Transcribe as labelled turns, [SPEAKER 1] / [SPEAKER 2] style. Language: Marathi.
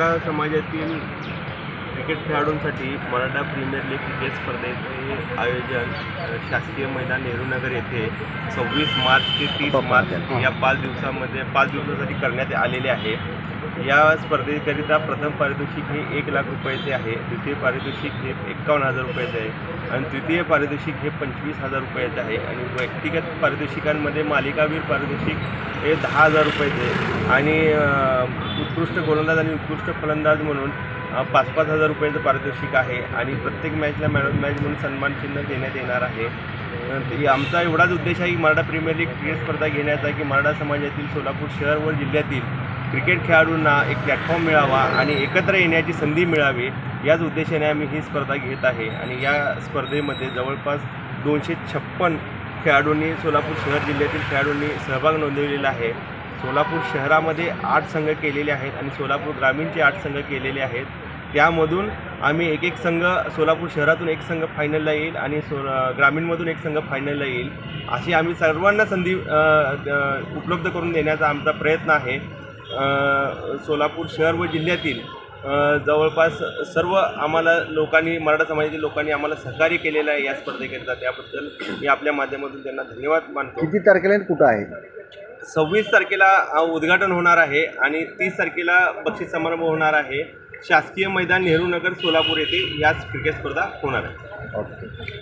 [SPEAKER 1] समाजातील क्रिकेट खेळाडूंसाठी मराठा प्रीमियर लीग क्रिकेट स्पर्धेचे आयोजन शासकीय मैदान नेहरूनगर येथे सव्वीस मार्च ते तीस मार्च या पाच दिवसामध्ये पाच दिवसासाठी करण्यात आलेले आहे. या स्पर्धेकरिता प्रथम पारितोषिक हे एक लाख रुपयाचे आहे. द्वितीय पारितोषिक हे एक्कावन्न हजार रुपयाचे आहे. आणि तृतीय पारितोषिक हे पंचवीस हजार रुपयाचे आहे. आणि व्यक्तिगत पारितोषिकांमध्ये मालिकावीर पारितोषिक हे दहा हजार रुपयाचे आहे. आणि उत्कृष्ट गोलंदाज आणि उत्कृष्ट फलंदाज म्हणून पाच पाच हजार रुपयाचं पारितोषिक आहे. आणि प्रत्येक मॅचला मॅन ऑफ मॅच म्हणून सन्मान चिन्ह देण्यात येणार आहे. आमचा एवढाच उद्देश आहे की मराठा प्रीमियर लीग क्रिकेट स्पर्धा घेण्याचा की मराठा समाजातील सोलापूर शहर व जिल्ह्यातील क्रिकेट खेळाडूंना एक प्लॅटफॉर्म मिळावा आणि एकत्र येण्याची संधी मिळावी याच उद्देशाने आम्ही ही स्पर्धा घेत आहे. आणि या स्पर्धेमध्ये जवळपास दोनशे छप्पन खेळाडूंनी सोलापूर शहर जिल्ह्यातील खेळाडूंनी सहभाग नोंदवलेला आहे. सोलापूर शहरामध्ये आठ संघ केलेले आहेत आणि सोलापूर ग्रामीणचे आठ संघ केलेले आहेत. त्यामधून आम्ही एक एक संघ सोलापूर शहरातून एक संघ फायनलला येईल आणि सो ग्रामीणमधून एक संघ फायनलला येईल. अशी आम्ही सर्वांना संधी उपलब्ध करून देण्याचा आमचा प्रयत्न आहे. सोलापूर शहर व जिल्ह्यातील जवळपास सर्व आम्हाला लोकांनी मराठा समाजातील लोकांनी आम्हाला सहकार्य केलेलं आहे या स्पर्धेकरिता. त्याबद्दल मी आपल्या माध्यमातून त्यांना धन्यवाद मानतो.
[SPEAKER 2] किती तारखेला आणि कुठं आहे?
[SPEAKER 1] सव्वीस तारखेला उद्घाटन होणार आहे आणि तीस तारखेला बक्षीस समारंभ होणार आहे. शासकीय मैदान नेहरू नगर सोलापूर येथे याच क्रिकेट स्पर्धा होणार आहे.
[SPEAKER 2] ओके.